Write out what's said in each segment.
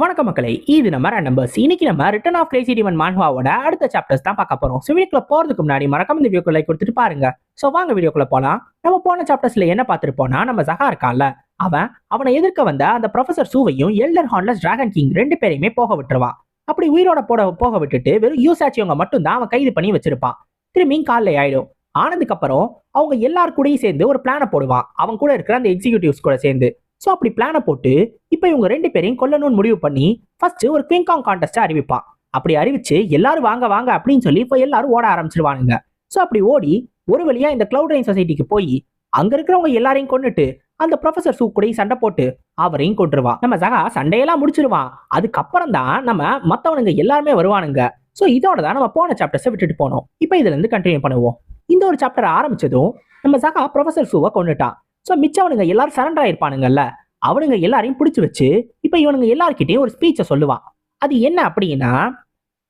வணக்க மக்களை இது நம்ம நம்பர்ஸ் இன்னைக்கு நம்ம ரிட்டர்ன் ஆஃப் கிரேசி டிமன் மான்ஹாவோட அடுத்த சாப்டர்ஸ் தான் பார்க்க போறோம். ஸோ வீடியோக்குள்ள போறதுக்கு முன்னாடி மறக்காம இந்த வீடியோக்கு லைக் கொடுத்துட்டு பாருங்க. ஸோ வாங்க வீடியோக்குள்ள போலாம். நம்ம போன சாப்டர்ஸ்ல என்ன பார்த்துருப்போம்னா நம்ம சகா இருக்கான்ல அவன் அவனை எதிர்க்க வந்த அந்த ப்ரொஃபசர் சூவையும் எல்டர் ஹான்லஸ் டிராகன் கிங் ரெண்டு பேரையுமே போக விட்டுருவான் அப்படி உயிரோட போட போக விட்டுட்டு வெறும் யூசாச்சியவங்க மட்டும் தான் அவன் கைது பண்ணி வச்சிருப்பான். திரும்பியும் காலைல ஆயிடும். ஆனதுக்கு அப்புறம் அவங்க எல்லார் கூடயும் சேர்ந்து ஒரு பிளானை போடுவான். அவன் கூட இருக்கிற அந்த எக்ஸிகியூட்டிவ்ஸ் கூட சேர்ந்து. ஸோ அப்படி பிளானை போட்டு இப்போ இவங்க ரெண்டு பேரையும் கொல்லணும்னு முடிவு பண்ணி ஃபர்ஸ்ட் ஒரு குவிங்காங் கான்டெஸ்ட்டை அறிவிப்பான். அப்படி அறிவிச்சு எல்லாரும் வாங்க வாங்க அப்படின்னு சொல்லி இப்போ எல்லாரும் ஓட ஆரம்பிச்சிருவானுங்க. ஸோ அப்படி ஓடி ஒரு வழியா இந்த கிளவுட் ரெயின் சொசைட்டிக்கு போய் அங்க இருக்கிறவங்க எல்லாரையும் கொண்டுட்டு அந்த ப்ரொஃபசர் சூ கூடயும் சண்டை போட்டு அவரையும் கொண்டுருவான் நம்ம சகா சண்டையெல்லாம் முடிச்சிருவான். அதுக்கப்புறம் தான் நம்ம மற்றவனுங்க எல்லாருமே வருவானுங்க. ஸோ இதோட தான் நம்ம போன சாப்டர்ஸை விட்டுட்டு போனோம். இப்போ இதுலேருந்து கண்டினியூ பண்ணுவோம். இந்த ஒரு சாப்டர் ஆரம்பிச்சதும் நம்ம சகா ப்ரொஃபசர் சூவை கொண்டுட்டான் ஸோ மிச்சவனுங்க எல்லாரும் சரண்டர் ஆயிருப்பானுங்கல்ல அவனுங்க எல்லாரையும் பிடிச்சி வச்சு இப்போ இவனுங்க எல்லார்கிட்டயும் ஒரு ஸ்பீச்சை சொல்லுவான். அது என்ன அப்படின்னா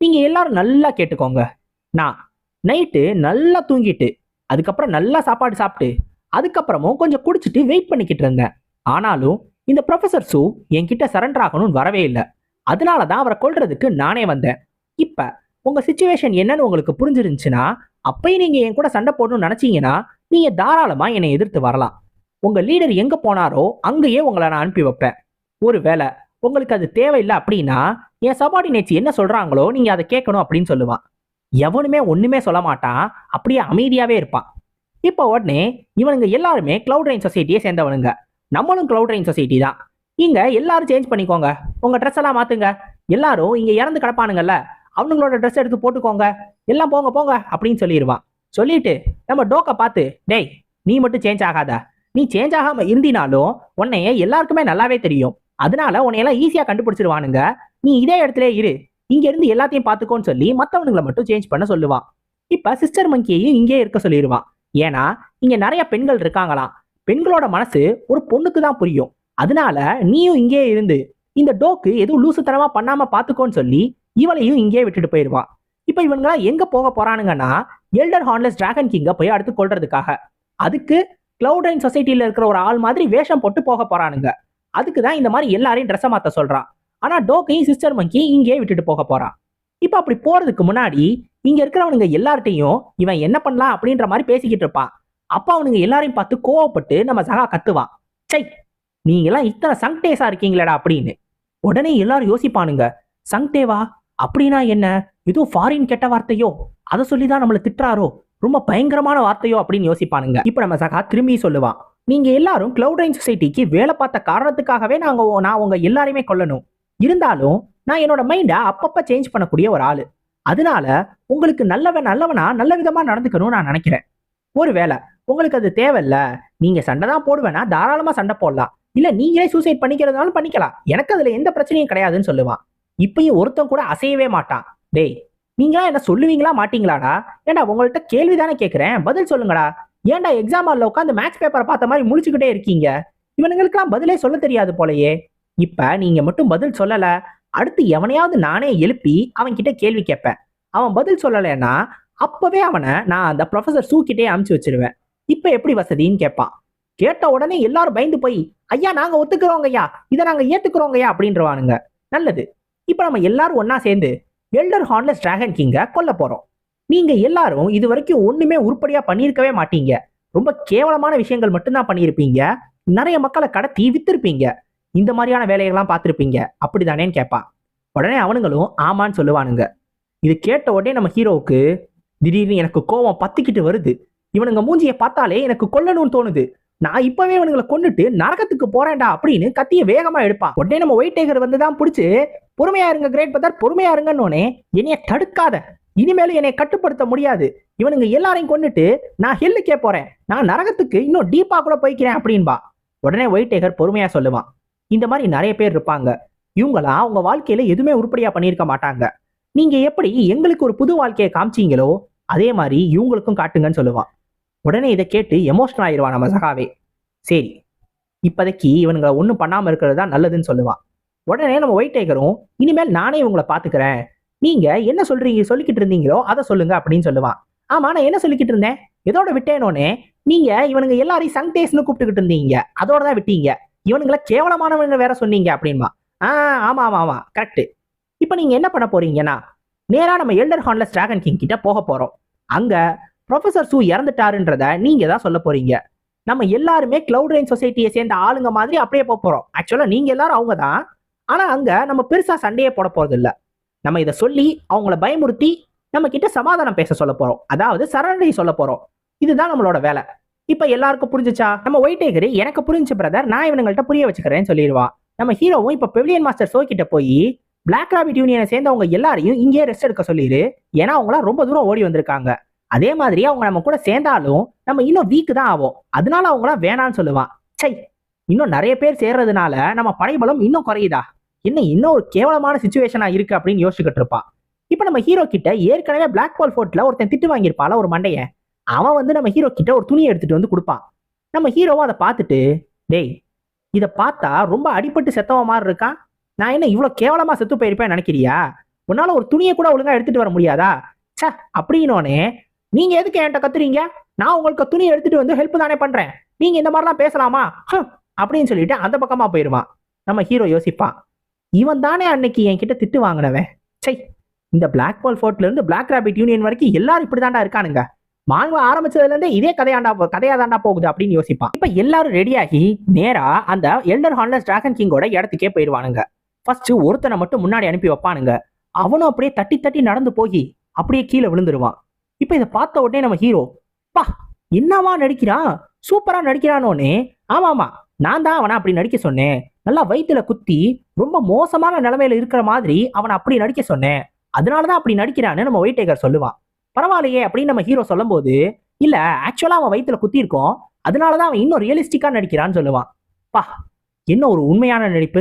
நீங்கள் எல்லாரும் நல்லா கேட்டுக்கோங்க. நான் நைட்டு நல்லா தூங்கிட்டு அதுக்கப்புறம் நல்லா சாப்பாடு சாப்பிட்டு அதுக்கப்புறமும் கொஞ்சம் குடிச்சிட்டு வெயிட் பண்ணிக்கிட்டு இருந்தேன். ஆனாலும் இந்த ப்ரொஃபசர் சூ என்கிட்ட சரண்டர் ஆகணும்னு வரவே இல்லை. அதனால தான் அவரை கொள்றதுக்கு நானே வந்தேன். இப்போ உங்கள் சுச்சுவேஷன் என்னன்னு உங்களுக்கு புரிஞ்சிருந்துச்சுன்னா அப்பயும் நீங்கள் என் கூட சண்டை போடணும்னு நினச்சிங்கன்னா நீங்கள் தாராளமாக என்னை எதிர்த்து வரலாம். உங்க லீடர் எங்க போனாரோ அங்கேயே உங்களை நான் அனுப்பி வைப்பேன். ஒருவேளை உங்களுக்கு அது தேவையில்லை அப்படின்னா என் சபார்டினேட்ஸ் என்ன சொல்றாங்களோ நீங்க அதை கேட்கணும் அப்படின்னு சொல்லுவான். எவனுமே ஒண்ணுமே சொல்ல மாட்டான் அப்படியே அமைதியாவே இருப்பான். இப்போ உடனே இவனுங்க எல்லாருமே கிளவுட் ரெயின் சொசைட்டியை சேர்ந்தவனுங்க. நம்மளும் கிளவுட் ரெயின் சொசைட்டி தான். இங்க எல்லாரும் சேஞ்ச் பண்ணிக்கோங்க. உங்க ட்ரெஸ் எல்லாம் மாத்துங்க. எல்லாரும் இங்க இறந்து கிடப்பானுங்கல்ல அவனுங்களோட ட்ரெஸ் எடுத்து போட்டுக்கோங்க. எல்லாம் போங்க போங்க அப்படின்னு சொல்லிடுவான் சொல்லிட்டு நம்ம டோக்கை பார்த்து டேய் நீ மட்டும் சேஞ்ச் ஆகாத. நீ சேஞ்ச் ஆகாம இருந்தினாலும் உன்னைய எல்லாருக்குமே நல்லாவே தெரியும். அதனால உன்னையெல்லாம் ஈஸியா கண்டுபிடிச்சிருவானுங்க. நீ இதே இடத்துல இரு. இங்க இருந்து எல்லாத்தையும் பார்த்துக்கோன்னு சொல்லி மத்தவனுங்களை மட்டும் சேஞ்ச் பண்ண சொல்லுவான். இப்ப சிஸ்டர் மங்கியையும் இங்கே இருக்க சொல்லிடுவான் ஏன்னா இங்க நிறைய பெண்கள் இருக்காங்களாம். பெண்களோட மனசு ஒரு பொண்ணுக்கு தான் புரியும். அதனால நீயும் இங்கே இருந்து இந்த டோக்கு எதுவும் லூசுத்தனமா பண்ணாம பாத்துக்கோன்னு சொல்லி இவளையும் இங்கே விட்டுட்டு போயிடுவான். இப்ப இவனுங்களாம் எங்க போக போறானுங்கன்னா எல்டர் ஹார்ன்லெஸ் டிராகன் கிங்க போய் அடுத்து கொள்றதுக்காக அதுக்கு கிளவுட் அண்ட் சொசைட்டியில் இருக்கிற ஒரு ஆள் மாதிரி வேஷம் போட்டு போக போறானுங்க. அதுக்கு தான் இந்த மாதிரி எல்லாரையும் ட்ரெஸ்ஸை மாத்த சொல்றான். ஆனா டோக்கையும் சிஸ்டர் மங்கி இங்கேயே விட்டுட்டு போக போறான். இப்ப அப்படி போறதுக்கு முன்னாடி இங்க இருக்கிறவனுங்க எல்லார்ட்டையும் இவன் என்ன பண்ணலாம் அப்படின்ற மாதிரி பேசிக்கிட்டு இருப்பான். அப்போ அவனுங்க எல்லாரையும் பார்த்து கோவப்பட்டு நம்ம சகா கத்துவான். சை நீங்க எல்லாம் இத்தனை சங்டேஸா இருக்கீங்களேடா அப்படின்னு. உடனே எல்லாரும் யோசிப்பானுங்க. சங்டேவா அப்படின்னா என்ன? ஏதோ ஃபாரின் கெட்ட வார்த்தையோ? அதை சொல்லி தான் நம்மளை திட்டுறாரோ? ரொம்ப பயங்கரமான வார்த்தையோ அப்படின்னு யோசிப்பானுங்க. இப்போ நம்ம சகா திரும்பி சொல்லுவான் நீங்க எல்லாரும் கிளவுட் ரைன் சொசைட்டிக்கு வேலை பார்த்த காரணத்துக்காகவே நாங்க நான் உங்க எல்லாரையுமே கொல்லணும். இருந்தாலும் நான் என்னோட மைண்டை அப்பப்ப சேஞ்ச் பண்ணக்கூடிய ஒரு ஆளு. அதனால உங்களுக்கு நல்லவன் நல்லவனா நல்ல விதமா நடந்துக்கணும்னு நான் நினைக்கிறேன். ஒருவேளை உங்களுக்கு அது தேவையில்ல நீங்க சண்டை தான் போடுவேனா தாராளமா சண்டை போடலாம். இல்ல நீங்களே சூசைட் பண்ணிக்கிறதுனாலும் பண்ணிக்கலாம். எனக்கு அதுல எந்த பிரச்சனையும் கிடையாதுன்னு சொல்லுவான் இப்பயும் ஒருத்தன் கூட அசையவே மாட்டான். டேய் நீங்களா என்ன சொல்லுவீங்களா மாட்டீங்களாடா? ஏண்டா உங்கள்ட்ட கேள்விதானே கேட்குறேன் பதில் சொல்லுங்கடா. ஏன்டா எக்ஸாம் ஹாலில் உட்காந்து மேக்ஸ் பேப்பரை பார்த்த மாதிரி முடிச்சுக்கிட்டே இருக்கீங்க? இவனுங்களுக்கெல்லாம் பதிலே சொல்ல தெரியாது போலயே. இப்போ நீங்கள் மட்டும் பதில் சொல்லலை. அடுத்து எவனையாவது நானே எழுப்பி அவன்கிட்ட கேள்வி கேட்பேன். அவன் பதில் சொல்லலைன்னா அப்போவே அவனை நான் அந்த ப்ரொஃபசர் சூ அமுச்சு வச்சிருவேன். இப்போ எப்படி வசதின்னு கேட்பான். கேட்ட உடனே எல்லாரும் பயந்து போய் ஐயா நாங்கள் ஒத்துக்கிறோங்கய்யா. இதை நாங்கள் ஏற்றுக்கிறோங்கய்யா அப்படின்றவானுங்க. நல்லது. இப்போ நம்ம எல்லாரும் ஒன்றா சேர்ந்து எல்டர் ஹார்ன்லெஸ் டிராகன் கிங்க கொல்ல போறோம். நீங்க எல்லாரும் இது வரைக்கும் ஒண்ணுமே உருப்படியா பண்ணியிருக்கவே மாட்டீங்க. ரொம்ப கேவலமான விஷயங்கள் மட்டும்தான் பண்ணியிருப்பீங்க. நிறைய மக்களை கடத்தி வித்திருப்பீங்க. இந்த மாதிரியான வேலைகள்லாம் பார்த்துருப்பீங்க. அப்படிதானேன்னு கேட்பான் உடனே அவனுங்களும் ஆமான்னு சொல்லுவானுங்க. இது கேட்ட உடனே நம்ம ஹீரோவுக்கு திடீர்னு எனக்கு கோவம் பத்திக்கிட்டு வருது. இவனுங்க மூஞ்சியை பார்த்தாலே எனக்கு கொல்லணும்னு தோணுது. நான் இப்பவே இவனுங்களை கொண்டுட்டு நரகத்துக்கு போறேன்டா அப்படின்னு கத்திய வேகமா எடுப்பான் உடனே நம்ம ஒயிட் டேகர் வந்து தான் பிடிச்சி பொறுமையா இருங்க கிரேட் பத்தார் பொறுமையா இருங்கன்னொன்னே என்னைய தடுக்காத. இனிமேலும் என்னை கட்டுப்படுத்த முடியாது. இவனுங்க எல்லாரையும் கொண்டுட்டு நான் ஹெல்லுக்கே போறேன். நான் நரகத்துக்கு இன்னும் டீப்பா கூட போய்க்கிறேன் அப்படின்பா. உடனே ஒயிட் டேகர் பொறுமையா சொல்லுவான் இந்த மாதிரி நிறைய பேர் இருப்பாங்க. இவங்களாம் அவங்க வாழ்க்கையில எதுவுமே உருப்படியா பண்ணியிருக்க மாட்டாங்க. நீங்க எப்படி எங்களுக்கு ஒரு புது வாழ்க்கையை காமிச்சீங்களோ அதே மாதிரி இவங்களுக்கும் காட்டுங்கன்னு சொல்லுவான் உடனே இதை கேட்டு எமோஷனல் ஆயிடுவான் நம்ம சகாவே. சரி இப்போதைக்கு இவனுங்களை ஒன்றும் பண்ணாமல் இருக்கிறது தான் நல்லதுன்னு சொல்லுவான். உடனே நம்ம ஒயிட் டேக்கரும் இனிமேல் நானே இவங்களை பார்த்துக்கிறேன். நீங்கள் என்ன சொல்கிறீங்க சொல்லிக்கிட்டு இருந்தீங்களோ அதை சொல்லுங்க அப்படின்னு சொல்லுவான். ஆமாம் நான் என்ன சொல்லிக்கிட்டு இருந்தேன்? இதோட விட்டேனோனே நீங்கள் இவனுங்க எல்லாரையும் சங்டேஸ்னு கூப்பிட்டுக்கிட்டு இருந்தீங்க. அதோட தான் விட்டீங்க. இவனுங்களை கேவலமானவங்க வேற சொன்னீங்க அப்படின்மா ஆ ஆமாம் ஆமாம் ஆமாம் கரெக்ட் இப்போ நீங்கள் என்ன பண்ண போறீங்கன்னா நேராக நம்ம எல்டர் ஹான்ல ஸ்ட்ராகன் கிங் கிட்ட போக போகிறோம் அங்கே ப்ரொஃபசர் சூ இறந்துட்டாருன்றத நீங்க தான் சொல்ல போறீங்க? நம்ம எல்லாருமே கிளவுட் ரெயின் சொசைட்டியை சேர்ந்த ஆளுங்க மாதிரி அப்படியே போக போறோம். ஆக்சுவலா நீங்க எல்லாரும் அவங்க தான். ஆனா அங்க நம்ம பெருசா சண்டையே போட போறது இல்ல நம்ம இதை சொல்லி அவங்கள பயமுறுத்தி நம்ம கிட்ட சமாதானம் பேச சொல்ல போறோம். அதாவது சரணடை சொல்ல போறோம். இதுதான் நம்மளோட வேலை. இப்ப எல்லாருக்கும் புரிஞ்சுச்சா? நம்ம ஒயிட் டேகர் எனக்கு புரிஞ்சு பிரதர் நான் இவனுங்கள்ட்ட புரிய வச்சுக்கிறேன்னு சொல்லிடுவான் நம்ம ஹீரோவும் இப்ப பெவிலியன் மாஸ்டர் சோ கிட்ட போய் பிளாக் ராபிட் யூனியனை சேர்ந்தவங்க எல்லாரையும் இங்கேயே ரெஸ்ட் எடுக்க சொல்லிடு ஏன்னா அவங்களாம் ரொம்ப தூரம் ஓடி வந்திருக்காங்க. அதே மாதிரி அவங்க நம்ம கூட சேர்ந்தாலும் நம்ம இன்னும் வீக்கு தான் ஆகும் அதனால அவங்களாம் வேணான்னு சொல்லுவான். சை இன்னும் நிறைய பேர் சேர்றதுனால நம்ம படைபலம் இன்னும் குறையுதா? என்ன இன்னும் ஒரு கேவலமான சுச்சுவேஷனா இருக்கு அப்படின்னு யோசிச்சுக்கிட்டு இருப்பான். இப்ப நம்ம ஹீரோ கிட்ட ஏற்கனவே பிளாக் பால் ஃபோர்ட்ல ஒருத்தன் திட்டு வாங்கியிருப்பால ஒரு மண்டைய. அவன் வந்து நம்ம ஹீரோ கிட்ட ஒரு துணியை எடுத்துட்டு வந்து கொடுப்பான். நம்ம ஹீரோவும் அதை பார்த்துட்டு டேய் இதை பார்த்தா ரொம்ப அடிபட்டு செத்தவ மாதிரி இருக்கான். நான் என்ன இவ்வளோ கேவலமா செத்து போயிருப்பேன் நினைக்கிறியா? உன்னால ஒரு துணியை கூட ஒழுங்கா எடுத்துட்டு வர முடியாதா? ச்சே அப்படின்னோனே நீங்க எதுக்கு என்கிட்ட கத்துறீங்க? நான் உங்களுக்கு துணி எடுத்துட்டு வந்து ஹெல்ப் தானே பண்றேன். நீங்க இந்த மாதிரிலாம் பேசலாமா? அப்படின்னு சொல்லிட்டு அந்த பக்கமா போயிருவான் நம்ம ஹீரோ யோசிப்பான் இவன் தானே அன்னைக்கு என்கிட்ட திட்டு வாங்கினவன். சை இந்த பிளாக் பால் ஃபோர்ட்ல இருந்து பிளாக் ராபிட் யூனியன் வரைக்கும் எல்லாரும் இப்படிதான்டா இருக்கானுங்க. மான்வா ஆரம்பிச்சதுல இருந்தே இதே கதையாண்டா கதையா தாண்டா போகுது அப்படின்னு யோசிப்பான் இப்ப எல்லாரும் ரெடியாகி நேரா அந்த எல்டர் ஹார்ன்லஸ் டிராகன் கிங்கோட இடத்துக்கே போயிருவானுங்க. ஃபர்ஸ்ட் ஒருத்தனை மட்டும் முன்னாடி அனுப்பி வைப்பானுங்க. அவனும் அப்படியே தட்டி தட்டி நடந்து போய் அப்படியே கீழே விழுந்துருவான். இப்ப இதை பார்த்த உடனே நம்ம ஹீரோ பா என்னவா நடிக்கிறான் சூப்பரா நடிக்கிறானோன்னு ஆமா ஆமா. நான் தான் அவனை அப்படி நடிக்க சொன்னேன். நல்லா வயிற்றுல குத்தி ரொம்ப மோசமான நிலைமையில இருக்கிற மாதிரி அவனை அப்படி நடிக்க சொன்னேன். அதனாலதான் அப்படி நடிக்கிறான்னு நம்ம ஒயிட் சொல்லுவான். பரவாயில்லையே அப்படின்னு நம்ம ஹீரோ சொல்லும்போது இல்ல ஆக்சுவலா அவன் வயிற்றுல குத்தி இருக்கோம் அதனாலதான் அவன் இன்னும் ரியலிஸ்டிக்கா நடிக்கிறான்னு சொல்லுவான். பா என்ன ஒரு உண்மையான நடிப்பு?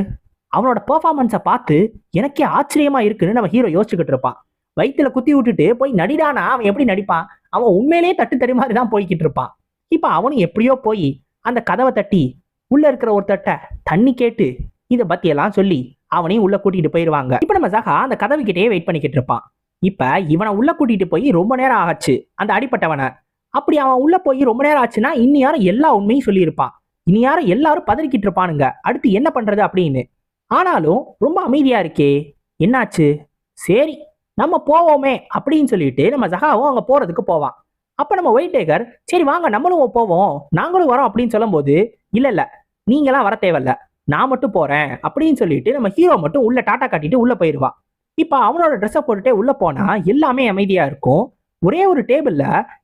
அவனோட பெர்ஃபார்மன்ஸை பார்த்து எனக்கே ஆச்சரியமா இருக்குன்னு நம்ம ஹீரோ யோசிச்சுக்கிட்டு இருப்பான். வயிற்றுல குத்தி விட்டுட்டு போய் நடிடானா? அவன் எப்படி நடிப்பான்? அவன் உண்மையிலேயே தட்டு தடி மாதிரி தான் போய்கிட்டு இருப்பான். இப்போ அவனும் எப்படியோ போய் அந்த கதவை தட்டி உள்ள இருக்கிற ஒருத்தட்ட தண்ணி கேட்டு இதை பற்றியெல்லாம் சொல்லி அவனையும் உள்ள கூட்டிட்டு போயிருவாங்க. இப்போ நம்ம சகா அந்த கதவுகிட்டயே வெயிட் பண்ணிக்கிட்டு இருப்பான். இப்போ இவனை உள்ள கூட்டிட்டு போய் ரொம்ப நேரம் ஆச்சு அந்த அடிப்பட்டவனை. அப்படி அவன் உள்ள போய் ரொம்ப நேரம் ஆச்சுன்னா இனி யாரும் எல்லா உண்மையும் சொல்லியிருப்பான். இனி யாரும் எல்லாரும் பதறிக்கிட்டு இருப்பானுங்க. அடுத்து என்ன பண்றது அப்படின்னு. ஆனாலும் ரொம்ப அமைதியா இருக்கே. என்னாச்சு? சரி நம்ம போவோமே அப்படின்னு சொல்லிட்டு நம்ம சகாவும் அங்க போறதுக்கு போவான். அப்ப நம்ம ஒயிட் டேகர் சரி வாங்க நம்மளும் போவோம். நாங்களும் வரோம் அப்படின்னு சொல்லும்போது இல்ல இல்ல நீங்களாம் வர தேவையில்ல. நான் மட்டும் போறேன். அப்படின்னு சொல்லிட்டு நம்ம ஹீரோ மட்டும் உள்ள டாட்டா காட்டிட்டு உள்ள போயிருவான் இப்ப அவனோட ட்ரெஸ்ஸை போட்டுட்டே உள்ள போனா எல்லாமே அமைதியா இருக்கும். ஒரே ஒரு டேபிள்ல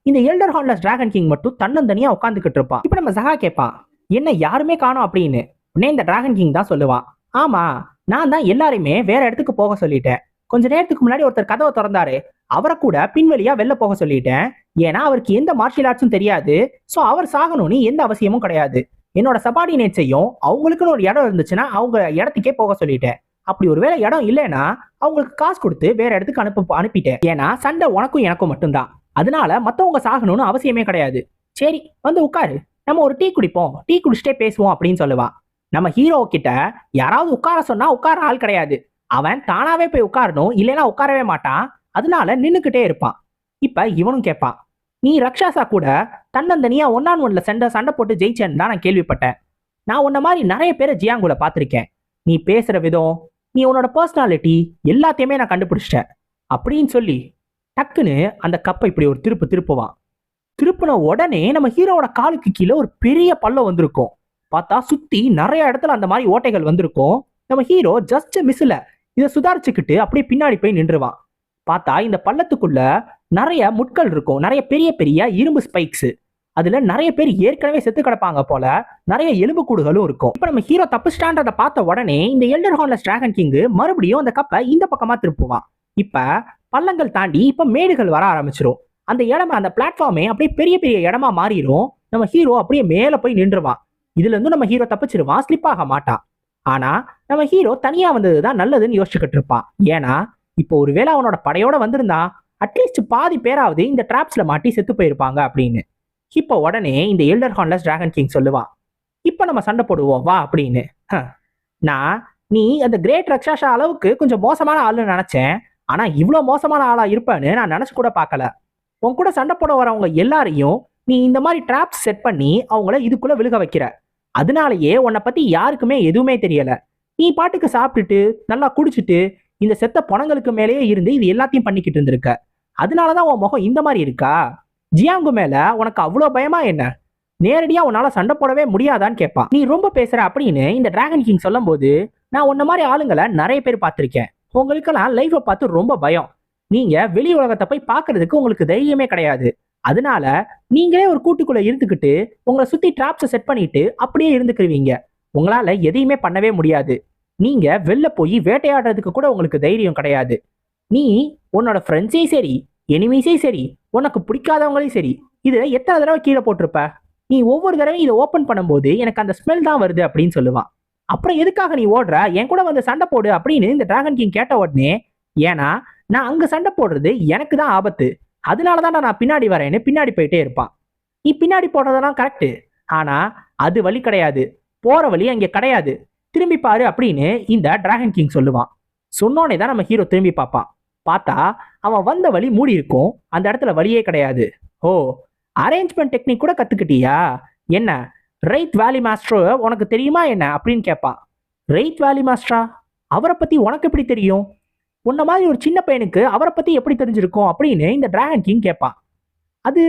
இந்த எல்டர் ஹார்ன்லஸ் டிராகன் கிங் மட்டும் தன்னந்தனியா உட்காந்துக்கிட்டு இருப்பான் இப்ப நம்ம சகா கேட்பான் என்ன யாருமே காணோம் அப்படின்னு. உடனே இந்த டிராகன் கிங் தான் சொல்லுவான். ஆமா நான் தான் எல்லாரையுமே வேற இடத்துக்கு போக சொல்லிட்டேன். கொஞ்ச நேரத்துக்கு முன்னாடி ஒருத்தர் கதவை திறந்தாரு. அவரை கூட பின்வழியா வெளில போக சொல்லிட்டேன். ஏன்னா அவருக்கு எந்த மார்ஷியல் ஆர்ட்ஸும் தெரியாது. சோ அவர் சாகணும்னு எந்த அவசியமும் கிடையாது. என்னோட சபார்டினேட்ஸையும் அவங்களுக்குன்னு ஒரு இடம் இருந்துச்சுன்னா அவங்க இடத்துக்கே போக சொல்லிட்டேன். அப்படி ஒருவேளை இடம் இல்லைன்னா அவங்களுக்கு காசு கொடுத்து வேற இடத்துக்கு அனுப்ப அனுப்பிட்டேன். ஏன்னா சண்டை உனக்கும் எனக்கும் மட்டும்தான். அதனால மத்தவங்க சாகணும்னு அவசியமே கிடையாது. சரி வந்து உட்காரு. நம்ம ஒரு டீ குடிப்போம். டீ குடிச்சிட்டே பேசுவோம் அப்படின்னு சொல்லுவான் நம்ம ஹீரோ கிட்ட யாராவது உட்கார சொன்னா உட்கார ஆள் கிடையாது. அவன் தானாவே போய் உட்காரணும் இல்லைன்னா உட்காரவே மாட்டான். அதனால நின்னுக்கிட்டே இருப்பான். இப்ப இவனும் கேட்பான் நீ ரக்ஷாசா கூட தன்னந்தனியா ஒன்னான் ஒன்ல சண்டை சண்டை போட்டு ஜெயிச்சேன்னு தான் நான் கேள்விப்பட்டேன். நான் உன்ன மாதிரி நிறைய பேரை ஜியாங்குல பார்த்துருக்கேன். நீ பேசுற விதம் நீ உன்னோட பர்சனாலிட்டி எல்லாத்தையுமே நான் கண்டுபிடிச்சிட்டேன். அப்படின்னு சொல்லி டக்குன்னு அந்த கப்பை இப்படி ஒரு திருப்பு திருப்புவான். திருப்பின உடனே நம்ம ஹீரோவோட காலுக்கு கீழே ஒரு பெரிய பள்ளம் வந்திருக்கும். பார்த்தா சுத்தி நிறைய இடத்துல அந்த மாதிரி ஓட்டைகள் வந்திருக்கும். நம்ம ஹீரோ ஜஸ்ட் மிஸ்ல இதை சுதாரிச்சுக்கிட்டு அப்படியே பின்னாடி போய் நின்றுவான் பார்த்தா இந்த பள்ளத்துக்குள்ள நிறைய முட்கள் இருக்கும். நிறைய பெரிய பெரிய இரும்பு ஸ்பைக்ஸ் அதுல நிறைய பேர் ஏற்கனவே செத்து கிடப்பாங்க போல நிறைய எலும்பு கூடுகளும் இருக்கும். இப்ப நம்ம ஹீரோ தப்பிச்சிட்டான்றதை பார்த்த உடனே இந்த எல்டர் ஹார்ன்லஸ் டிராகன் கிங் மறுபடியும் அந்த கப்பை இந்த பக்கமா திருப்புவான் இப்ப பள்ளங்கள் தாண்டி இப்ப மேடுகள் வர ஆரம்பிச்சிரும். அந்த இடமா அந்த பிளாட்ஃபார்மே அப்படியே பெரிய பெரிய இடமா மாறிடும் நம்ம ஹீரோ அப்படியே மேல போய் நின்றுவான். இதுல இருந்து நம்ம ஹீரோ தப்பிச்சிருவான் ஸ்லிப் ஆக மாட்டான். ஆனா நம்ம ஹீரோ தனியா வந்ததுதான் நல்லதுன்னு யோசிச்சுக்கிட்டு இருப்பான் ஏன்னா இப்போ ஒருவேளை அவனோட படையோட வந்திருந்தா அட்லீஸ்ட் பாதி பேராவது இந்த டிராப்ஸ்ல மாட்டி செத்து போயிருப்பாங்க அப்படின்னு. இப்போ உடனே இந்த எல்டர் ஹான்லஸ் டிராகன் கிங் சொல்லுவான் இப்போ நம்ம சண்டை போடுவோம் வா அப்படின்னு. நான் நீ அந்த கிரேட் ரக்ஷாஷா அளவுக்கு கொஞ்சம் மோசமான ஆளுன்னு நினச்சேன் ஆனால் இவ்வளோ மோசமான ஆளாக இருப்பேன்னு நான் நினச்சி கூட பார்க்கல. உன் கூட சண்டை போட வரவங்க எல்லாரையும் நீ இந்த மாதிரி ட்ராப்ஸ் செட் பண்ணி அவங்கள இதுக்குள்ளே விழுக வைக்கிற. அதனாலயே உன்னை பற்றி யாருக்குமே எதுவுமே தெரியலை. நீ பாட்டுக்கு சாப்பிட்டுட்டு நல்லா குடிச்சிட்டு இந்த செத்த பணங்களுக்கு மேலேயே இருந்து இது எல்லாத்தையும் பண்ணிக்கிட்டு இருந்திருக்க. அதனால தான் உன் முகம் இந்த மாதிரி இருக்கா? ஜியாங்கு மேலே உனக்கு அவ்வளோ பயமா என்ன? நேரடியாக உன்னால் சண்டை போடவே முடியாதான்னு கேட்பான். நீ ரொம்ப பேசுகிற அப்படின்னு இந்த டிராகன் கிங் சொல்லும்போது நான் உன்ன மாதிரி ஆளுங்களை நிறைய பேர் பார்த்துருக்கேன். உங்களுக்கெல்லாம் லைஃப்பை பார்த்து ரொம்ப பயம். நீங்கள் வெளி உலகத்தை போய் பார்க்கறதுக்கு உங்களுக்கு தைரியமே கிடையாது. அதனால நீங்களே ஒரு கூட்டுக்குள்ளே இருந்துக்கிட்டு உங்களை சுற்றி ட்ராப்ஸை செட் பண்ணிட்டு அப்படியே இருந்துக்கிருவீங்க. உங்களால் எதையுமே பண்ணவே முடியாது. நீங்க வெளில போய் வேட்டையாடுறதுக்கு கூட உங்களுக்கு தைரியம் கிடையாது. நீ உன்னோட ஃப்ரெண்ட்ஸையும் சரி எனிமீஸையும் சரி உனக்கு பிடிக்காதவங்களையும் சரி இதில் எத்தனை தடவை கீழே போட்டிருப்ப? நீ ஒவ்வொரு தடவையும் இதை ஓப்பன் பண்ணும்போது எனக்கு அந்த ஸ்மெல் தான் வருது அப்படின்னு சொல்லுவான். அப்புறம் எதுக்காக நீ ஓடுற? என் கூட வந்து சண்டை போடு அப்படின்னு இந்த டிராகன் கிங் கேட்ட உடனே ஏன்னா நான் அங்கே சண்டை போடுறது எனக்கு தான் ஆபத்து. அதனால தான் நான் பின்னாடி வரேன்னு பின்னாடி போயிட்டே இருப்பான். நீ பின்னாடி போடுறதெல்லாம் கரெக்டு ஆனால் அது வழி கிடையாது. போகிற வழி அங்கே கிடையாது. திரும்பி பாரு அப்படின்னு இந்த டிராகன் கிங் சொல்லுவான். சொன்னோனே தான் நம்ம ஹீரோ திரும்பி பார்ப்பான் பார்த்தா அவன் வந்த வழி மூடி இருக்கும். அந்த இடத்துல வழியே கிடையாது. ஓ அரேஞ்ச்மெண்ட் டெக்னிக் கூட கற்றுக்கிட்டியா என்ன? ரைத் வேலி மாஸ்டரோ உனக்கு தெரியுமா என்ன? அப்படின்னு கேட்பான். ரைத் வேலி மாஸ்டரா அவரை பற்றி உனக்கு எப்படி தெரியும்? உன்ன மாதிரி ஒரு சின்ன பையனுக்கு அவரை பற்றி எப்படி தெரிஞ்சிருக்கும்? அப்படின்னு இந்த டிராகன் கிங் கேட்பான். அது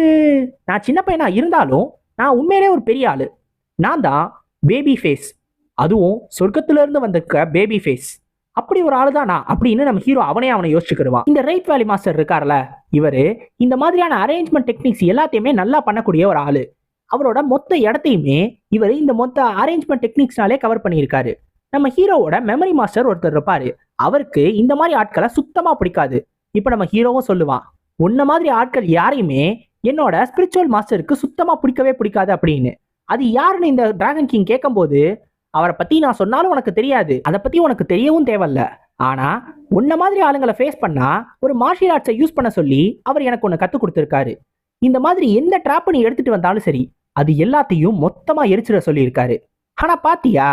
நான் சின்ன பையனாக இருந்தாலும் நான் உண்மையிலே ஒரு பெரிய ஆள். நான் தான் பேபி ஃபேஸ் அதுவும் சொர்க்கத்திலிருந்து வந்திருக்க பேபி ஃபேஸ் அப்படி ஒரு ஆளு தானா அப்படின்னு நம்ம ஹீரோ அவனே அவனை யோசிச்சுக்கிடுவான். இந்த ரைட் வேலி மாஸ்டர் இருக்கார்ல இவரு இந்த மாதிரியான அரேஞ்ச்மெண்ட் டெக்னிக்ஸ் எல்லாத்தையுமே நல்லா பண்ணக்கூடிய ஒரு ஆள். அவரோட மொத்த இடத்தையுமே இவர் இந்த மொத்த அரேஞ்ச்மெண்ட் டெக்னிக்ஸ்னாலே கவர் பண்ணியிருக்காரு. நம்ம ஹீரோவோட மெமரி மாஸ்டர் ஒருத்தர் இருப்பாரு. அவருக்கு இந்த மாதிரி ஆட்களை சுத்தமாக பிடிக்காது. இப்போ நம்ம ஹீரோவும் சொல்லுவான் உன்ன மாதிரி ஆட்கள் யாரையுமே என்னோட ஸ்பிரிச்சுவல் மாஸ்டருக்கு சுத்தமாக பிடிக்கவே பிடிக்காது அப்படின்னு. அது யாருன்னு இந்த டிராகன் கிங் கேட்கும்போது அவரை பத்தி நான் சொன்னாலும் உனக்கு தெரியாது. அதை பத்தி உனக்கு தெரியவும் தேவையில்ல. ஆனா உன்ன மாதிரி ஆளுங்களை ஃபேஸ் பண்ணா ஒரு மார்ஷியல் ஆர்ட்ஸை யூஸ் பண்ண சொல்லி அவர் எனக்கு ஒன்று கற்றுக் கொடுத்துருக்காரு. இந்த மாதிரி எந்த ட்ராப் நீ எடுத்துட்டு வந்தாலும் சரி அது எல்லாத்தையும் மொத்தமா எரிச்சிட சொல்லியிருக்காரு. ஆனா பாத்தியா?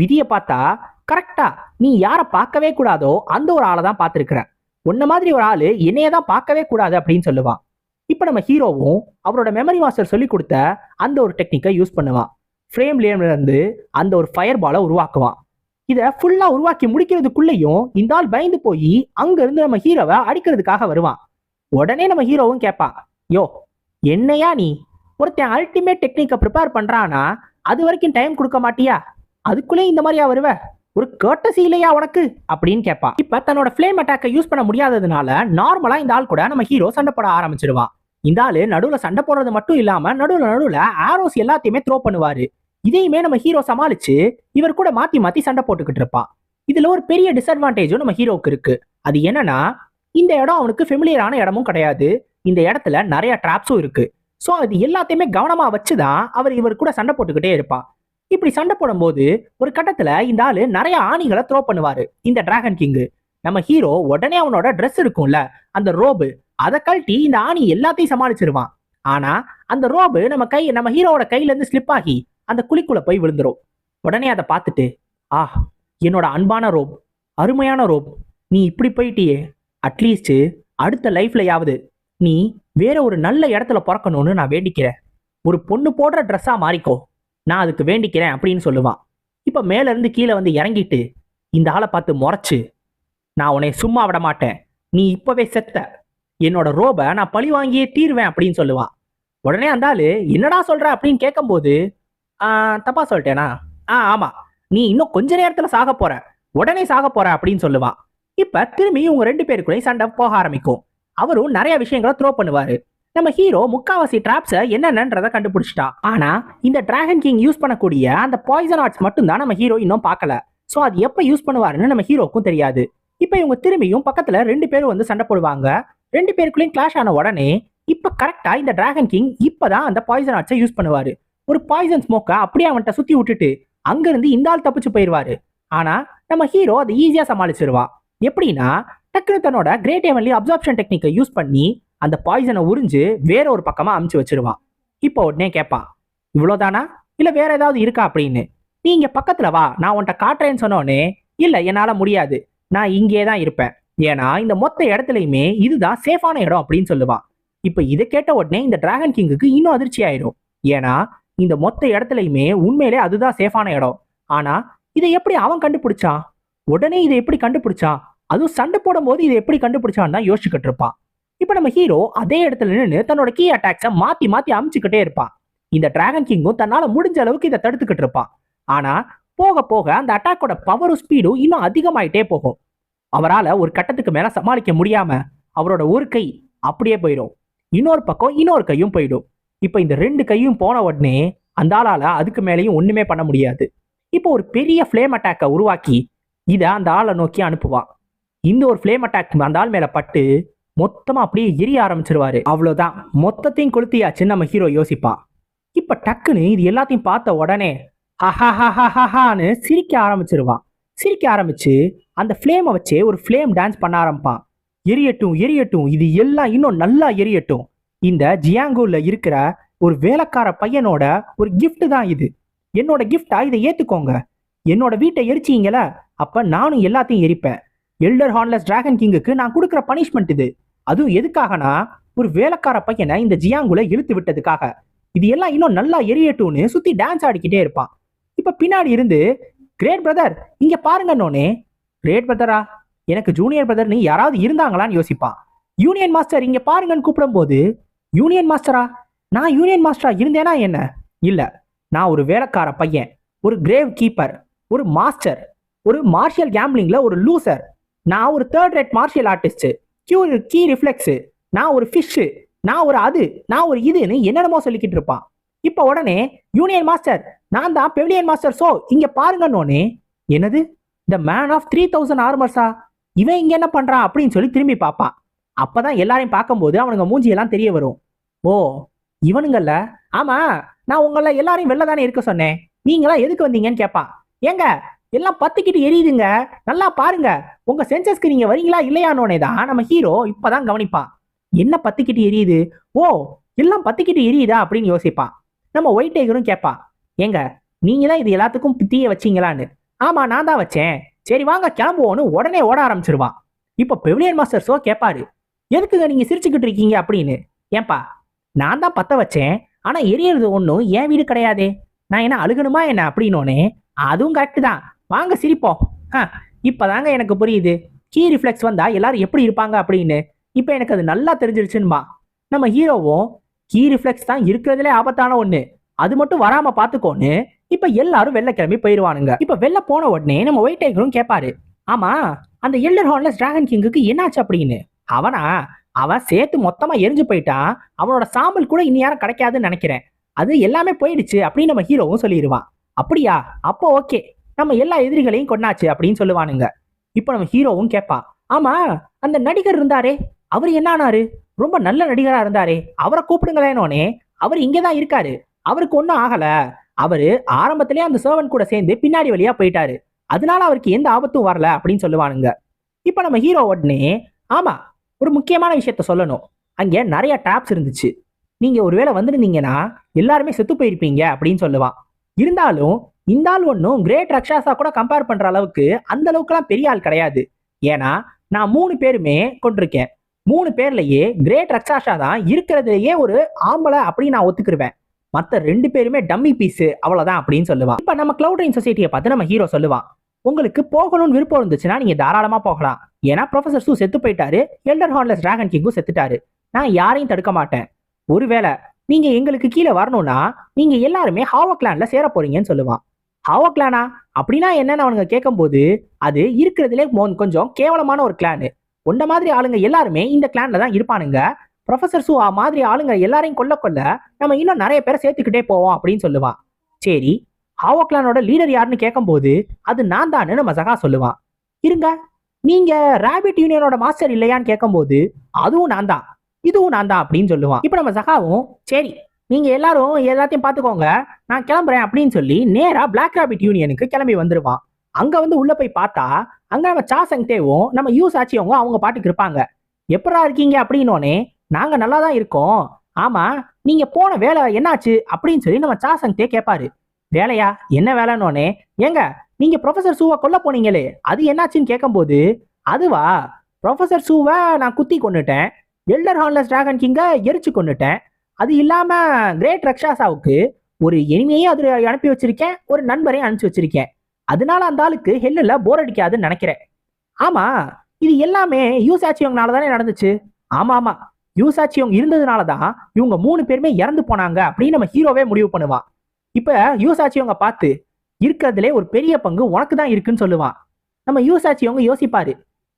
விதியை பார்த்தா கரெக்டா நீ யாரை பார்க்கவே கூடாதோ அந்த ஒரு ஆளை தான் பார்த்துருக்குற. உன்ன மாதிரி ஒரு ஆளு என்னைய தான் பார்க்கவே கூடாது அப்படின்னு சொல்லுவான். இப்போ நம்ம ஹீரோவும் அவரோட மெமரி மாஸ்டர் சொல்லி கொடுத்த அந்த ஒரு டெக்னிக்கை யூஸ் பண்ணுவான். ஃப்ரேம்லேயே இருந்து அந்த ஒரு ஃபயர் பாலை உருவாக்குவான். இதை ஃபுல்லாக உருவாக்கி முடிக்கிறதுக்குள்ளேயும் இந்த ஆள் பயந்து போய் அங்கேருந்து நம்ம ஹீரோவை அடிக்கிறதுக்காக வருவான். உடனே நம்ம ஹீரோவும் கேட்பான் யோ என்னையா நீ? ஒருத்தன் அல்டிமேட் டெக்னிக்கை ப்ரிப்பேர் பண்றானா அது வரைக்கும் டைம் கொடுக்க மாட்டியா? அதுக்குள்ளே இந்த மாதிரியா வருவ? ஒரு கேட்டசி இல்லையா உனக்கு? அப்படின்னு கேட்பான். இப்ப தன்னோட ஃப்ளேம் அட்டாக்கை யூஸ் பண்ண முடியாததுனால நார்மலா இந்த ஆள் கூட நம்ம ஹீரோ சண்டை போட ஆரம்பிச்சிடுவான். இந்த ஆள் நடுவுல சண்டை போடுறது மட்டும் இல்லாமல் நடுவுல நடுவுல ஆரோஸ் எல்லாத்தையுமே த்ரோ பண்ணுவாரு. இதையுமே நம்ம ஹீரோ சமாளிச்சு இவர் கூட மாத்தி மாத்தி சண்டை போட்டுக்கிட்டு இருப்பான் இதுல ஒரு பெரிய டிஸ்அட்வான்டேஜும் நம்ம ஹீரோவுக்கு இருக்கு. அது என்னன்னா இந்த இடம் அவனுக்கு ஃபெமிலியரான இடமும் கிடையாது. இந்த இடத்துல நிறைய டிராப்ஸும் இருக்கு. ஸோ அது எல்லாத்தையுமே கவனமா வச்சுதான் அவர் இவர் கூட சண்டை போட்டுக்கிட்டே இருப்பான் இப்படி சண்டை போடும்போது ஒரு கட்டத்துல இந்த ஆளு நிறைய ஆணிகளை த்ரோ பண்ணுவாரு இந்த டிராகன் கிங்கு நம்ம ஹீரோ உடனே அவனோட ட்ரெஸ் இருக்கும்ல அந்த ரோபு அதை கழட்டி இந்த ஆணி எல்லாத்தையும் சமாளிச்சிருவான். ஆனா அந்த ரோபு நம்ம கை நம்ம ஹீரோவோட கையில இருந்து ஸ்லிப் ஆகி அந்த குழிக்குள்ள போய் விழுந்துரும். உடனே அதை பார்த்துட்டு ஆ என்னோட அன்பான ரோப் அருமையான ரோப் நீ இப்படி போயிட்டியே. அட்லீஸ்ட் அடுத்த லைஃப்லயாவது நீ வேற ஒரு நல்ல இடத்துல பிறக்கணும்னு நான் வேண்டிக்கிறேன். ஒரு பொண்ணு போடுற ட்ரெஸ்ஸா மாறிக்கோ. நான் அதுக்கு வேண்டிக்கிறேன் அப்படின்னு சொல்லுவான். இப்ப மேல இருந்து கீழே வந்து இறங்கிட்டு இந்த ஆளை பார்த்து முறைச்சு நான் உன்னை சும்மா விட மாட்டேன். நீ இப்பவே செத்த. என்னோட ரோபை நான் பழி வாங்கியே தீருவேன் அப்படின்னு சொல்லுவான். உடனே அந்த என்னடா சொல்ற? அப்படின்னு கேட்கும்போது தப்பா சொல்லிட்டேனா? ஆ ஆமா. நீ இன்னும் கொஞ்ச நேரத்துல சாக போற. உடனே சாக போற அப்படின்னு சொல்லுவான். இப்ப திரும்பி இவங்க ரெண்டு பேருக்குள்ளேயும் சண்டை போக ஆரம்பிக்கும். அவரும் நிறைய விஷயங்களை த்ரோ பண்ணுவாரு. நம்ம ஹீரோ முக்காவாசி ட்ராப்ஸை என்னென்னன்றதை கண்டுபிடிச்சிட்டான் ஆனா இந்த டிராகன் கிங் யூஸ் பண்ணக்கூடிய அந்த பாய்சன் ஆர்ட்ஸ் மட்டும் தான் நம்ம ஹீரோ இன்னும் பார்க்கல. ஸோ அது எப்போ யூஸ் பண்ணுவாருன்னு நம்ம ஹீரோக்கும் தெரியாது. இப்போ இவங்க திரும்பியும் பக்கத்துல ரெண்டு பேரும் வந்து சண்டை போடுவாங்க. ரெண்டு பேருக்குள்ளேயும் கிளாஷ் ஆன உடனே இப்போ கரெக்டா இந்த டிராகன் கிங் இப்பதான் அந்த பாய்சன் ஆர்ட்ஸை யூஸ் பண்ணுவாரு. ஒரு பாய்சன் ஸ்மோக்கை அப்படியே அவன்கிட்ட சுத்தி விட்டுட்டு அங்கிருந்து இந்த ஆள் தப்பிச்சு போயிடுவாரு ஆனா நம்ம ஹீரோ அதை ஈஸியா சமாளிச்சிருவான் எப்படின்னா டக்குனு தன்னோட கிரேட் ஹெவன்லி அப்சார்ப்ஷன் டெக்னிக்கை யூஸ் பண்ணி அந்த பாய்சனை உறிஞ்சு வேற ஒரு பக்கமா அமுச்சு வச்சிருவான் இப்போ உடனே கேட்பான் இவ்வளோதானா இல்லை வேற ஏதாவது இருக்கா அப்படின்னு? நீ இங்கே பக்கத்தில் வா நான் உன்கிட்ட காட்டுறேன்னு சொன்னோன்னே இல்லை என்னால் முடியாது. நான் இங்கே தான் இருப்பேன். ஏன்னா இந்த மொத்த இடத்துலையுமே இதுதான் சேஃபான இடம் அப்படின்னு சொல்லுவான் இப்போ இதை கேட்ட உடனே இந்த டிராகன் கிங்குக்கு இன்னும் அதிர்ச்சி ஆயிடும் ஏன்னா இந்த மொத்த இடத்துலையுமே உண்மையிலே அதுதான் சேஃபான இடம். ஆனா இதை எப்படி அவன் கண்டுபிடிச்சான் உடனே இதை எப்படி கண்டுபிடிச்சான் அதுவும் சண்டை போடும்போது இதை எப்படி கண்டுபிடிச்சான்னு தான் யோசிச்சுக்கிட்டு இருப்பான். இப்போ நம்ம ஹீரோ அதே இடத்துல நின்று தன்னோட கீ அட்டாக்ஸை மாத்தி மாத்தி அமுச்சுக்கிட்டே இருப்பான். இந்த டிராகன் கிங்கும் தன்னால முடிஞ்ச அளவுக்கு இதை தடுத்துக்கிட்டு இருப்பான். ஆனா போக போக அந்த அட்டாக்கோட பவரும் ஸ்பீடும் இன்னும் அதிகமாயிட்டே போகும். அவரால் ஒரு கட்டத்துக்கு மேல சமாளிக்க முடியாம அவரோட ஒரு கை அப்படியே போயிடும். இன்னொரு பக்கம் இன்னொரு கையும் போயிடும். இப்போ இந்த ரெண்டு கையும் போன உடனே அந்த ஆளால் அதுக்கு மேலேயும் ஒன்றுமே பண்ண முடியாது. இப்போ ஒரு பெரிய ஃப்ளேம் அட்டாக்கை உருவாக்கி இதை அந்த ஆளை நோக்கி அனுப்புவான். இந்த ஒரு ஃப்ளேம் அட்டாக் அந்த ஆள் மேலே பட்டு மொத்தமாக அப்படியே எரிய ஆரம்பிச்சிருவாரு. அவ்வளோதான் மொத்தத்தையும் கொளுத்தியாச்சுன்னு நம்ம ஹீரோ யோசிப்பான் இப்போ டக்குன்னு இது எல்லாத்தையும் பார்த்த உடனே ஹஹஹஹஹான்னு சிரிக்க ஆரம்பிச்சிருவான். சிரிக்க ஆரம்பிச்சு அந்த ஃப்ளேமை வச்சே ஒரு ஃப்ளேம் டான்ஸ் பண்ண ஆரம்பிப்பான். எரியட்டும் எரியட்டும். இது எல்லாம் இன்னும் நல்லா எரியட்டும். இந்த ஜியாங்கூர்ல இருக்கிற ஒரு வேலைக்கார பையனோட ஒரு கிஃப்ட் தான் இது. என்னோட கிஃப்டா இதை ஏத்துக்கோங்க. என்னோட வீட்டை எரிச்சீங்கள? அப்ப நானும் எல்லாத்தையும் எரிப்பேன். எல்டர் ஹார்ன்லெஸ் டிராகன் கிங்குக்கு நான் கொடுக்குற பனிஷ்மெண்ட் இது. அதுவும் எதுக்காகனா ஒரு வேலைக்கார பையனை இந்த ஜியாங்குல இழுத்து விட்டதுக்காக. இது எல்லாம் இன்னும் நல்லா எரியட்டும்னு சுத்தி டான்ஸ் ஆடிக்கிட்டே இருப்பான். இப்ப பின்னாடி இருந்து கிரேட் பிரதர் இங்க பாருங்க நோனே கிரேட் பிரதரா எனக்கு ஜூனியர் பிரதர்னு யாராவது இருந்தாங்களான்னு யோசிப்பான். யூனியன் மாஸ்டர் இங்க பாருங்கன்னு கூப்பிடும்போது யூனியன் மாஸ்டரா நான் யூனியன் மாஸ்டரா இருந்தேனா என்ன? இல்லை நான் ஒரு வேலைக்கார பையன் ஒரு கிரேவ் கீப்பர் ஒரு மாஸ்டர் ஒரு மார்ஷியல் கேம்பிளிங்ல ஒரு லூசர் நான் ஒரு தேர்ட் ரேட் மார்ஷியல் ஆர்டிஸ்ட்டு கியூ கீ ரிஃப்ளெக்ஸு நான் ஒரு ஃபிஷ்ஷு நான் ஒரு அது நான் ஒரு இதுன்னு என்னென்னமோ சொல்லிக்கிட்டு இருப்பான். இப்போ உடனே யூனியன் மாஸ்டர் நான் தான் பெவிலியன் மாஸ்டர் ஸோ இங்கே பாருங்கன்னொன்னே என்னது? The man of three thousand ஆர்மர்ஸா இவன் இங்கே என்ன பண்ணுறான் அப்படின்னு சொல்லி திரும்பி பார்ப்பான். அப்பதான் எல்லாரையும் பார்க்கும்போது அவனுங்க மூஞ்சியெல்லாம் தெரிய வரும். ஓ இவனுங்கல்ல ஆமா நான் உங்கள எல்லாரையும் வெளில தானே இருக்க சொன்னேன். நீங்களா எதுக்கு வந்தீங்கன்னு கேட்பான் ஏங்க எல்லாம் பத்துக்கிட்டு எரியுதுங்க. நல்லா பாருங்க. உங்க சென்சஸ்க்கு நீங்க வரீங்களா இல்லையானோனே தான் நம்ம ஹீரோ இப்பதான் கவனிப்பான் என்ன பத்துக்கிட்டு எரியுது? ஓ எல்லாம் பத்துக்கிட்டு எரியுதா அப்படின்னு யோசிப்பான் நம்ம ஒயிட் டைகரும் கேட்பான் ஏங்க நீங்க தான் இது எல்லாத்துக்கும் தீய வச்சீங்களான்னு. ஆமா நான் தான் வச்சேன். சரி வாங்க கிளம்புவோன்னு உடனே ஓட ஆரம்பிச்சிருவான் இப்போ பெவிலியன் மாஸ்டர் ஷோ கேட்பாரு எதுக்குங்க நீங்க சிரிச்சுக்கிட்டு இருக்கீங்க அப்படின்னு? ஏன்பா நான் தான் பத்த வச்சேன். ஆனா எரியறது ஒன்றும் என் வீடு கிடையாதே. நான் என்ன அழுகணுமா என்ன அப்படின்னோனே அதுவும் கரெக்டு தான். வாங்க சிரிப்போம். ஆ இப்போதாங்க எனக்கு புரியுது. கீ ரிஃப்ளெக்ஸ் வந்தா எல்லாரும் எப்படி இருப்பாங்க அப்படின்னு? இப்போ எனக்கு அது நல்லா தெரிஞ்சிருச்சுன்பா நம்ம ஹீரோவும் கீ ரிஃப்ளெக்ஸ் தான் இருக்கிறதுலே ஆபத்தான ஒன்று அது மட்டும் வராம பார்த்துக்கோன்னு இப்ப எல்லாரும் வெள்ளை கிளம்பி போயிடுவானுங்க இப்ப வெளில போன உடனே நம்ம ஒயிட் டைகரும் கேட்பாரு ஆமா அந்த எல்லர் ஹார்ன்லெஸ் டிராகன் கிங்குக்கு என்னாச்சு அப்படின்னு? அவனா அவன் சேர்த்து மொத்தமா எரிஞ்சு போயிட்டான் அவனோட சாம்பல் கூட இனி யாரும் கிடைக்காதுன்னு நினைக்கிறேன். அது எல்லாமே போயிடுச்சு அப்படின்னு நம்ம ஹீரோவும் சொல்லிடுவான். அப்படியா? அப்போ ஓகே. நம்ம எல்லா எதிரிகளையும் கொண்டாச்சு அப்படின்னு சொல்லுவானுங்க. இப்போ நம்ம ஹீரோவும் கேட்பான் ஆமா அந்த நடிகர் இருந்தாரே. அவர் என்ன ஆனாரு? ரொம்ப நல்ல நடிகரா இருந்தாரே. அவரை கூப்பிடுங்களேனோனே. அவர் இங்கே தான் இருக்காரு. அவருக்கு ஒன்றும் ஆகல. அவரு ஆரம்பத்திலே அந்த சர்வன் கூட சேர்ந்து பின்னாடி வழியா போயிட்டாரு. அதனால அவருக்கு எந்த ஆபத்தும் வரல அப்படின்னு சொல்லுவானுங்க. இப்போ நம்ம ஹீரோ உடனே ஆமா ஒரு முக்கியமான விஷயத்த சொல்லணும். அங்கே நிறைய டாப்ஸ் இருந்துச்சு. நீங்கள் ஒருவேளை வந்திருந்தீங்கன்னா எல்லாருமே செத்து போயிருப்பீங்க அப்படின்னு சொல்லுவான். இருந்தாலும் இந்த ஆள் ஒன்றும் கிரேட் ரக்ஷாசா கூட கம்பேர் பண்ணுற அளவுக்கு அந்த அளவுக்குலாம் பெரிய ஆள் கிடையாது. ஏன்னா நான் மூணு பேருமே கொண்டிருக்கேன். மூணு பேர்லயே கிரேட் ரக்ஷாஷா தான் இருக்கிறதுலயே ஒரு ஆம்பளை அப்படின்னு நான் ஒத்துக்கிருவேன். மற்ற ரெண்டு பேருமே டம்மி பீஸ் அவ்வளோதான் அப்படின்னு சொல்லுவான். இப்போ நம்ம கிளவுட் ரெயின் சொசைட்டியை பார்த்து நம்ம ஹீரோ சொல்லுவான். உங்களுக்கு போகணும்னு விருப்பம் இருந்துச்சுன்னா நீங்கள் தாராளமாக போகலாம். ஏன்னா ப்ரொஃபசர் சூ செத்து போயிட்டாரு. எல்டர் ஹார்ன்லெஸ் டிராகன் கிங்கும் செத்துட்டாரு. நான் யாரையும் தடுக்க மாட்டேன். ஒருவேளை நீங்க எங்களுக்கு கீழே வரணும்னா நீங்க எல்லாருமே ஹாவோ கிளான்ல சேர போறீங்கன்னு சொல்லுவான். ஹாவோ கிளானா அப்படின்னா என்னன்னு அவனுங்க கேட்கும்போது அது இருக்கிறதுலே கொஞ்சம் கேவலமான ஒரு கிளானு உண்ட மாதிரி ஆளுங்க எல்லாருமே இந்த கிளான்ல தான் இருப்பானுங்க. ப்ரொஃபசர் சூ மாதிரி ஆளுங்க எல்லாரையும் கொல்ல கொல்ல நம்ம இன்னும் நிறைய பேரை சேர்த்துக்கிட்டே போவோம் அப்படின்னு சொல்லுவான். சரி ஹாவோ கிளானோட லீடர் யாருன்னு கேட்கும்போது அது நான் தான்னு நம்ம சகா சொல்லுவான். இருங்க நீங்க ராபிட் யூனியனோட மாஸ்டர் இல்லையான்னு கேட்கும்போது அதுவும் நான் தான். இதுவும் நான் தான் அப்படின்னு சொல்லுவான். இப்போ நம்ம சகாவும் சரி நீங்க எல்லாரும் எல்லாத்தையும் பார்த்துக்கோங்க. நான் கிளம்புறேன் அப்படின்னு சொல்லி நேரா பிளாக் ராபிட் யூனியனுக்கு கிளம்பி வந்துருவான். அங்க வந்து உள்ள போய் பார்த்தா அங்க நம்ம சாசங் தேவும் நம்ம யூஸ் ஆச்சியவங்க அவங்க பாட்டுக்கு இருப்பாங்க. எப்படா இருக்கீங்க? அப்படின்னோனே நாங்க நல்லா தான் இருக்கோம். ஆமா நீங்க போன வேலை என்னாச்சு? அப்படின்னு சொல்லி நம்ம சாசங் தே கேட்பாரு வேலையா? என்ன வேலைன்னோனே ஏங்க நீங்க ப்ரொஃபசர் சூவை கொல்ல போனீங்களே அது என்னாச்சுன்னு கேட்கும்போது அதுவா? ப்ரொஃபசர் சூவை நான் குத்தி கொண்டுட்டேன் எல்டர் ஹார்ன்லெஸ் டிராகன் கிங்கை எரிச்சு கொண்டுட்டேன் அது இல்லாம கிரேட் ரக்ஷாசாவுக்கு ஒரு எனிமையும் அது அனுப்பி வச்சிருக்கேன் ஒரு நண்பரையும் அனுப்பிச்சு வச்சிருக்கேன். அதனால அந்த ஆளுக்கு ஹெல்லில் போர் அடிக்காதுன்னு நினைக்கிறேன். ஆமா இது எல்லாமே யூசாச்சியோங்கனால தானே நடந்துச்சு? ஆமா ஆமா. யூசாச்சியோங் இருந்ததுனால தான் இவங்க மூணு பேருமே இறந்து போனாங்க அப்படின்னு நம்ம ஹீரோவே முடிவு பண்ணுவான். இப்ப யூசாச்சியோங்க பார்த்து இருக்கிறதுலே ஒரு பெரிய பங்கு உனக்கு தான் இருக்குன்னு சொல்லுவான் நம்ம யூசாச்சியோங்க யோசிப்பாரு.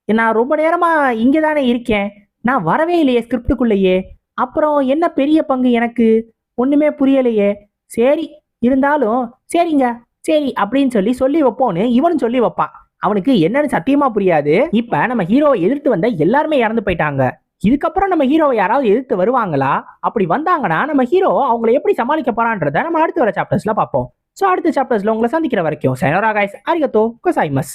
நான் ரொம்ப நேரமா இங்கே தானே இருக்கேன். நான் வரவே இல்லையே ஸ்கிரிப்டுக்குள்ளேயே. அப்புறம் என்ன பெரிய பங்கு எனக்கு? ஒண்ணுமே புரியலையே. சரி இருந்தாலும் சரிங்க சரி அப்படின்னு சொல்லி சொல்லி வைப்போன்னு இவனும் சொல்லி வைப்பான் அவனுக்கு என்னன்னு சத்தியமா புரியாது. இப்ப நம்ம ஹீரோவை எதிர்த்து வந்த எல்லாருமே இறந்து போயிட்டாங்க. இதுக்கப்புறம் நம்ம ஹீரோவை யாராவது எதிர்த்து வருவாங்களா? அப்படி வந்தாங்கன்னா நம்ம ஹீரோ அவங்களை எப்படி சமாளிக்க போறான்றத நம்ம அடுத்து வர சாப்டர்ஸ்ல பார்ப்போம். ஸோ அடுத்த சாப்டர்ஸ்ல உங்களை சந்திக்கிற வரைக்கும் சைனோரா கைஸ் அரிகத்தோ கொசாய்மஸ்